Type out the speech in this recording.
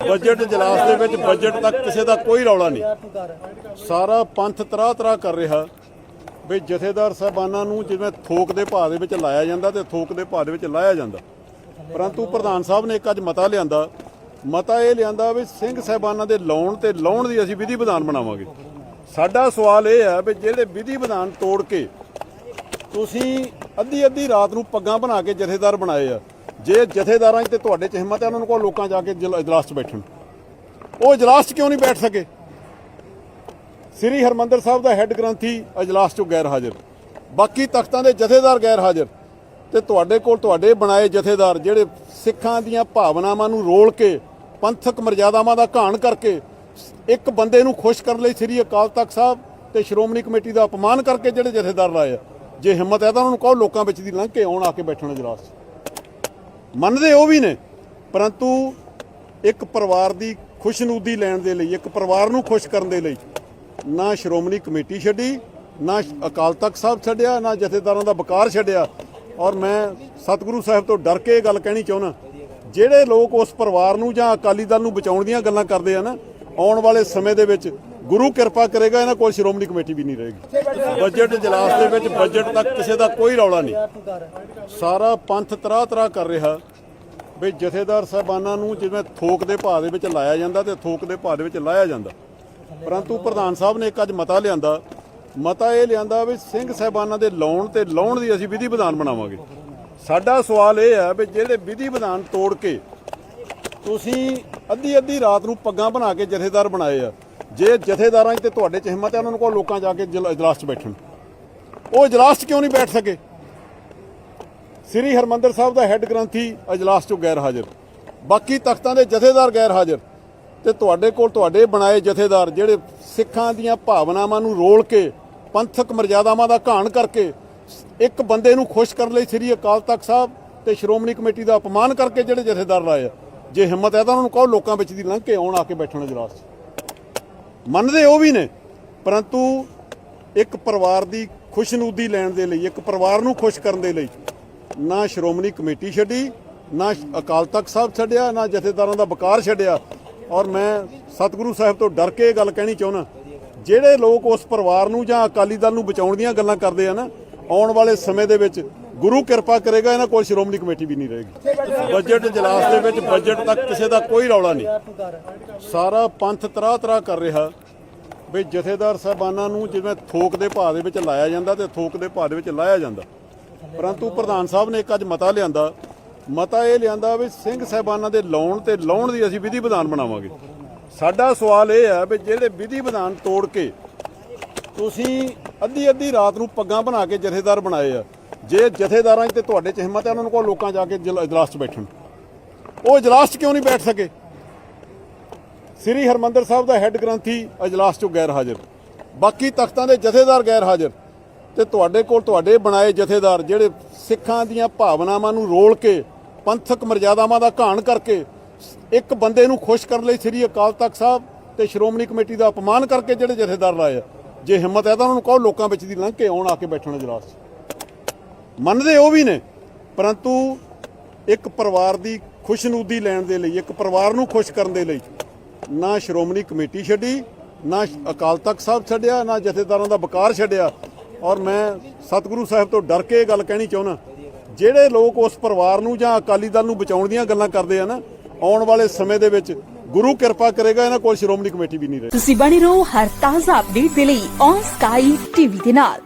Budget ਇਜਲਾਸ ਦੇ ਵਿੱਚ ਬਜਟ ਤੱਕ ਕਿਸੇ ਦਾ ਕੋਈ ਰੌਲਾ ਨਹੀਂ। ਸਾਰਾ ਪੰਥ ਤਰਾ ਤਰਾ ਕਰ ਰਿਹਾ ਵੀ ਜਥੇਦਾਰ ਸਾਹਿਬਾਨਾਂ ਨੂੰ ਜਿਵੇਂ ਥੋਕ ਦੇ ਭਾਅ ਦੇ ਵਿੱਚ ਲਾਇਆ ਜਾਂਦਾ ਤੇ ਥੋਕ ਦੇ ਭਾਅ ਦੇ ਵਿੱਚ ਲਾਇਆ ਜਾਂਦਾ। ਪਰੰਤੂ ਪ੍ਰਧਾਨ ਸਾਹਿਬ ਨੇ ਇੱਕ ਅੱਜ ਮਤਾ ਲਿਆਂਦਾ। ਮਤਾ ਇਹ ਲਿਆਂਦਾ ਵੀ ਸਿੰਘ ਸਾਹਿਬਾਨਾਂ ਦੇ ਲਾਉਣ ਤੇ ਲਾਉਣ ਦੀ ਅਸੀਂ ਵਿਧੀ ਵਿਧਾਨ ਬਣਾਵਾਂਗੇ। ਸਾਡਾ ਸਵਾਲ ਇਹ ਹੈ ਵੀ ਜਿਹੜੇ ਵਿਧੀ ਵਿਧਾਨ ਤੋੜ ਕੇ ਤੁਸੀਂ ਅੱਧੀ ਅੱਧੀ ਰਾਤ ਨੂੰ ਪੱਗਾਂ ਬਣਾ ਕੇ ਜਥੇਦਾਰ ਬਣਾਏ ਆ ਜੇ ਜਥੇਦਾਰਾਂ 'ਚ ਤੇ ਤੁਹਾਡੇ 'ਚ ਹਿੰਮਤ ਹੈ, ਉਹਨਾਂ ਨੂੰ ਕੋਲ ਲੋਕਾਂ ਜਾ ਕੇ ਜਲ- ਇਜਲਾਸ 'ਚ ਬੈਠਣ। ਉਹ ਇਜਲਾਸ 'ਚ ਕਿਉਂ ਨਹੀਂ ਬੈਠ ਸਕੇ? ਸ੍ਰੀ ਹਰਮੰਦਰ ਸਾਹਿਬ ਦਾ ਹੈੱਡ ਗ੍ਰੰਥੀ ਇਜਲਾਸ 'ਚੋਂ ਗੈਰ ਹਾਜ਼ਰ। ਬਾਕੀ ਤਖਤਾਂ ਦੇ ਜਥੇਦਾਰ ਗੈਰ ਹਾਜ਼ਰ। ਤੇ ਤੁਹਾਡੇ ਕੋਲ ਤੁਹਾਡੇ ਬਣਾਏ ਜਥੇਦਾਰ ਜਿਹੜੇ ਸਿੱਖਾਂ ਦੀਆਂ ਭਾਵਨਾਵਾਂ ਨੂੰ ਰੋਲ ਕੇ, ਪੰਥਕ ਮਰਜ਼ਾਦਾਵਾਂ ਦਾ ਘਾਣ ਕਰਕੇ, ਇੱਕ ਬੰਦੇ ਨੂੰ ਖੁਸ਼ ਕਰਨ ਲਈ ਸ੍ਰੀ ਅਕਾਲ ਤਖਤ ਸਾਹਿਬ ਤੇ ਸ਼੍ਰੋਮਣੀ ਕਮੇਟੀ ਦਾ ਅਪਮਾਨ ਕਰਕੇ ਜਿਹੜੇ ਜਥੇਦਾਰ ਲਾਏ ਆ। ਜੇ ਹਿੰਮਤ ਹੈ ਤਾਂ ਉਹਨਾਂ ਨੂੰ ਕਹੋ ਲੋਕਾਂ ਵਿੱਚ ਦੀ ਲੰਘ ਕੇ ਆਉਣ, ਆ ਕੇ ਬੈਠਣ ਇਜਲਾਸ 'ਚ। ਮੰਨਦੇ ਉਹ ਵੀ ਨੇ, ਪਰੰਤੂ ਇੱਕ ਪਰਿਵਾਰ ਦੀ ਖੁਸ਼ਨੂਦੀ ਲੈਣ ਦੇ ਲਈ, ਇੱਕ ਪਰਿਵਾਰ ਨੂੰ ਖੁਸ਼ ਕਰਨ ਦੇ ਲਈ ਨਾ ਸ਼੍ਰੋਮਣੀ ਕਮੇਟੀ ਛੱਡੀ, ਨਾ ਅਕਾਲ ਤਖਤ ਸਾਹਿਬ ਛੱਡਿਆ, ਨਾ ਜਥੇਦਾਰਾਂ ਦਾ ਵਕਾਰ ਛੱਡਿਆ। ਔਰ ਮੈਂ ਸਤਿਗੁਰੂ ਸਾਹਿਬ ਤੋਂ ਡਰ ਕੇ ਇਹ ਗੱਲ ਕਹਿਣੀ ਚਾਹੁੰਦਾ ਜਿਹੜੇ ਲੋਕ ਉਸ ਪਰਿਵਾਰ ਨੂੰ ਜਾਂ ਅਕਾਲੀ ਦਲ ਨੂੰ ਬਚਾਉਣ ਦੀਆਂ ਗੱਲਾਂ ਕਰਦੇ ਆ ਨਾ, ਆਉਣ ਵਾਲੇ ਸਮੇਂ ਦੇ ਵਿੱਚ ਗੁਰੂ ਕਿਰਪਾ ਕਰੇਗਾ, ਇਹਨਾਂ ਕੋਲ ਸ਼੍ਰੋਮਣੀ ਕਮੇਟੀ ਵੀ ਨਹੀਂ ਰਹੇਗੀ। ਬਜਟ ਇਜਲਾਸ ਦੇ ਵਿੱਚ ਬਜਟ ਤੱਕ ਕਿਸੇ ਦਾ ਕੋਈ ਰੌਲਾ ਨਹੀਂ। ਸਾਰਾ ਪੰਥ ਤਰਾ ਤਰਾ ਕਰ ਰਿਹਾ। ਵੀ ਜਥੇਦਾਰ ਸਾਹਿਬਾਨਾਂ ਨੂੰ ਜਿਵੇਂ ਥੋਕ ਦੇ ਭਾਅ ਦੇ ਵਿੱਚ ਲਾਇਆ ਜਾਂਦਾ ਤੇ ਥੋਕ ਦੇ ਭਾਅ ਦੇ ਵਿੱਚ ਲਾਇਆ ਜਾਂਦਾ। ਪਰੰਤੂ ਪ੍ਰਧਾਨ ਸਾਹਿਬ ਨੇ ਇੱਕ ਅੱਜ ਮਤਾ ਲਿਆਂਦਾ। ਮਤਾ ਇਹ ਲਿਆਂਦਾ ਵੀ ਸਿੰਘ ਸਾਹਿਬਾਨਾਂ ਦੇ ਲਾਉਣ ਤੇ ਲਾਉਣ ਦੀ ਅਸੀਂ ਵਿਧੀ ਵਿਧਾਨ ਬਣਾਵਾਂਗੇ। ਸਾਡਾ ਸਵਾਲ ਇਹ ਹੈ ਵੀ ਜਿਹੜੇ ਵਿਧੀ ਵਿਧਾਨ ਤੋੜ ਕੇ ਤੁਸੀਂ ਅੱਧੀ ਅੱਧੀ ਰਾਤ ਨੂੰ ਪੱਗਾਂ ਬਣਾ ਕੇ ਜਥੇਦਾਰ ਬਣਾਏ ਆ ਜੇ ਜਥੇਦਾਰਾਂ 'ਚ ਤੇ ਤੁਹਾਡੇ 'ਚ ਹਿੰਮਤ ਹੈ ਉਹਨਾਂ ਨੂੰ ਕੋਲ ਲੋਕਾਂ ਜਾ ਕੇ ਜਲ- ਇਜਲਾਸ 'ਚ ਬੈਠਣ। ਉਹ ਇਜਲਾਸ 'ਚ ਕਿਉਂ ਨਹੀਂ ਬੈਠ ਸਕੇ? ਸ੍ਰੀ ਹਰਮੰਦਰ ਸਾਹਿਬ ਦਾ ਹੈੱਡ ਗ੍ਰੰਥੀ ਇਜਲਾਸ 'ਚੋਂ ਗੈਰ ਹਾਜ਼ਰ। ਬਾਕੀ ਤਖਤਾਂ ਦੇ ਜਥੇਦਾਰ ਗੈਰ ਹਾਜ਼ਰ। ਤੇ ਤੁਹਾਡੇ ਕੋਲ ਤੁਹਾਡੇ ਬਣਾਏ ਜਥੇਦਾਰ ਜਿਹੜੇ ਸਿੱਖਾਂ ਦੀਆਂ ਭਾਵਨਾਵਾਂ ਨੂੰ ਰੋਲ ਕੇ, ਪੰਥਕ ਮਰਜ਼ਾਦਾਵਾਂ ਦਾ ਘਾਣ ਕਰਕੇ, ਇੱਕ ਬੰਦੇ ਨੂੰ ਖੁਸ਼ ਕਰਨ ਲਈ ਸ੍ਰੀ ਅਕਾਲ ਤਖਤ ਸਾਹਿਬ ਤੇ ਸ਼੍ਰੋਮਣੀ ਕਮੇਟੀ ਦਾ ਅਪਮਾਨ ਕਰਕੇ ਜਿਹੜੇ ਜਥੇਦਾਰ ਲਾਏ ਆ। ਜੇ ਹਿੰਮਤ ਹੈ ਤਾਂ ਉਹਨਾਂ ਨੂੰ ਕਹੋ ਲੋਕਾਂ ਵਿੱਚ ਦੀ ਲੰਘ ਕੇ ਆਉਣ, ਆ ਕੇ ਬੈਠਣ ਇਜਲਾਸ 'ਚ। ਮੰਨਦੇ ਉਹ ਵੀ ਨੇ, ਪਰੰਤੂ ਇੱਕ ਪਰਿਵਾਰ ਦੀ ਖੁਸ਼ਨੂਦੀ ਲੈਣ ਦੇ ਲਈ, ਇੱਕ ਪਰਿਵਾਰ ਨੂੰ ਖੁਸ਼ ਕਰਨ ਦੇ ਲਈ ਨਾ ਸ਼੍ਰੋਮਣੀ ਕਮੇਟੀ ਛੱਡੀ, ਨਾ ਅਕਾਲ ਤਖਤ ਸਾਹਿਬ ਛੱਡਿਆ, ਨਾ ਜਥੇਦਾਰਾਂ ਦਾ ਵਕਾਰ ਛੱਡਿਆ। ਔਰ ਮੈਂ ਸਤਿਗੁਰੂ ਸਾਹਿਬ ਤੋਂ ਡਰ ਕੇ ਇਹ ਗੱਲ ਕਹਿਣੀ ਚਾਹੁੰਦਾ, ਜਿਹੜੇ ਲੋਕ ਉਸ ਪਰਿਵਾਰ ਨੂੰ ਜਾਂ ਅਕਾਲੀ ਦਲ ਨੂੰ ਬਚਾਉਣ ਦੀਆਂ ਗੱਲਾਂ ਕਰਦੇ ਆ ਨਾ, ਆਉਣ ਵਾਲੇ ਸਮੇਂ ਦੇ ਵਿੱਚ ਗੁਰੂ ਕਿਰਪਾ ਕਰੇਗਾ, ਇਹਨਾਂ ਕੋਲ ਸ਼੍ਰੋਮਣੀ ਕਮੇਟੀ ਵੀ ਨਹੀਂ ਰਹੇਗੀ। ਬਜਟ ਇਜਲਾਸ ਦੇ ਵਿੱਚ ਬਜਟ ਤੱਕ ਕਿਸੇ ਦਾ ਕੋਈ ਰੌਲਾ ਨਹੀਂ। ਸਾਰਾ ਪੰਥ ਤਰਾ ਤਰਾ ਕਰ ਰਿਹਾ। ਵੀ ਜਥੇਦਾਰ ਸਾਹਿਬਾਨਾਂ ਨੂੰ ਜਿਵੇਂ ਥੋਕ ਦੇ ਭਾਅ ਦੇ ਵਿੱਚ ਲਾਇਆ ਜਾਂਦਾ ਤੇ ਥੋਕ ਦੇ ਭਾਅ ਦੇ ਵਿੱਚ ਲਾਇਆ ਜਾਂਦਾ। ਪਰੰਤੂ ਪ੍ਰਧਾਨ ਸਾਹਿਬ ਨੇ ਇੱਕ ਅੱਜ ਮਤਾ ਲਿਆਂਦਾ। ਮਤਾ ਇਹ ਲਿਆਂਦਾ ਵੀ ਸਿੰਘ ਸਾਹਿਬਾਨਾਂ ਦੇ ਲਾਉਣ ਤੇ ਲਾਉਣ ਦੀ ਅਸੀਂ ਵਿਧੀ ਵਿਧਾਨ ਬਣਾਵਾਂਗੇ। ਸਾਡਾ ਸਵਾਲ ਇਹ ਹੈ ਵੀ ਜਿਹੜੇ ਵਿਧੀ ਵਿਧਾਨ ਤੋੜ ਕੇ ਤੁਸੀਂ ਅੱਧੀ ਅੱਧੀ ਰਾਤ ਨੂੰ ਪੱਗਾਂ ਬਣਾ ਕੇ ਜਥੇਦਾਰ ਬਣਾਏ ਆ ਜੇ ਜਥੇਦਾਰਾਂ 'ਚ ਤੇ ਤੁਹਾਡੇ 'ਚ ਹਿੰਮਤ ਹੈ, ਉਹਨਾਂ ਨੂੰ ਕੋਲ ਲੋਕਾਂ ਜਾ ਕੇ ਜਲ- ਇਜਲਾਸ 'ਚ ਬੈਠਣ। ਉਹ ਇਜਲਾਸ 'ਚ ਕਿਉਂ ਨਹੀਂ ਬੈਠ ਸਕੇ? ਸ੍ਰੀ ਹਰਮੰਦਰ ਸਾਹਿਬ ਦਾ ਹੈੱਡ ਗ੍ਰੰਥੀ ਇਜਲਾਸ 'ਚੋਂ ਗੈਰ ਹਾਜ਼ਰ। ਬਾਕੀ ਤਖਤਾਂ ਦੇ ਜਥੇਦਾਰ ਗੈਰ ਹਾਜ਼ਰ। ਤੇ ਤੁਹਾਡੇ ਕੋਲ ਤੁਹਾਡੇ ਬਣਾਏ ਜਥੇਦਾਰ ਜਿਹੜੇ ਸਿੱਖਾਂ ਦੀਆਂ ਭਾਵਨਾਵਾਂ ਨੂੰ ਰੋਲ ਕੇ, ਪੰਥਕ ਮਰਜ਼ਾਦਾਵਾਂ ਦਾ ਘਾਣ ਕਰਕੇ, ਇੱਕ ਬੰਦੇ ਨੂੰ ਖੁਸ਼ ਕਰਨ ਲਈ ਸ੍ਰੀ ਅਕਾਲ ਤਖਤ ਸਾਹਿਬ ਤੇ ਸ਼੍ਰੋਮਣੀ ਕਮੇਟੀ ਦਾ ਅਪਮਾਨ ਕਰਕੇ ਜਿਹੜੇ ਜਥੇਦਾਰ ਲਾਏ ਆ। ਜੇ ਹਿੰਮਤ ਹੈ ਤਾਂ ਉਹਨਾਂ ਨੂੰ ਕਹੋ, ਲੋਕਾਂ ਵਿੱਚ ਦੀ ਲੰਘ ਕੇ ਆਉਣ, ਆ ਕੇ ਬੈਠਣ ਇਜਲਾਸ 'ਚ। ਮੰਨਦੇ ਉਹ ਵੀ ਨੇ, ਪਰੰਤੂ ਇੱਕ ਪਰਿਵਾਰ ਦੀ ਖੁਸ਼ਨੂਦੀ ਲੈਣ ਦੇ ਲਈ, ਇੱਕ ਪਰਿਵਾਰ ਨੂੰ ਖੁਸ਼ ਕਰਨ ਦੇ ਲਈ ਨਾ ਸ਼੍ਰੋਮਣੀ ਕਮੇਟੀ ਛੱਡੀ, ਨਾ ਅਕਾਲ ਤਖਤ ਸਾਹਿਬ ਛੱਡਿਆ, ਨਾ ਜਥੇਦਾਰਾਂ ਦਾ ਬਕਾਰ ਛੱਡਿਆ। ਔਰ ਮੈਂ ਸਤਿਗੁਰੂ ਸਾਹਿਬ ਤੋਂ ਡਰ ਕੇ ਇਹ ਗੱਲ ਕਹਿਣੀ ਚਾਹੁੰਦਾ, ਜਿਹੜੇ ਲੋਕ ਉਸ ਪਰਿਵਾਰ ਨੂੰ ਜਾਂ ਅਕਾਲੀ ਦਲ ਨੂੰ ਬਚਾਉਣ ਦੀਆਂ ਗੱਲਾਂ ਕਰਦੇ ਆ ਨਾ, ਆਉਣ ਵਾਲੇ ਸਮੇਂ ਦੇ ਵਿੱਚ ਗੁਰੂ ਕਿਰਪਾ ਕਰੇਗਾ, ਇਹਨਾਂ ਕੋਲ ਸ਼੍ਰੋਮਣੀ ਕਮੇਟੀ ਵੀ ਨਹੀਂ ਰਹੇਗੀ। ਤੁਸੀਂ ਬਣੇ ਰਹੋ ਹਰ ਤਾਜ਼ਾ ਅਪਡੇਟ ਦੇ ਲਈ ਔਨ ਸਕਾਈ ਟੀਵੀ ਦੇ ਨਾਲ।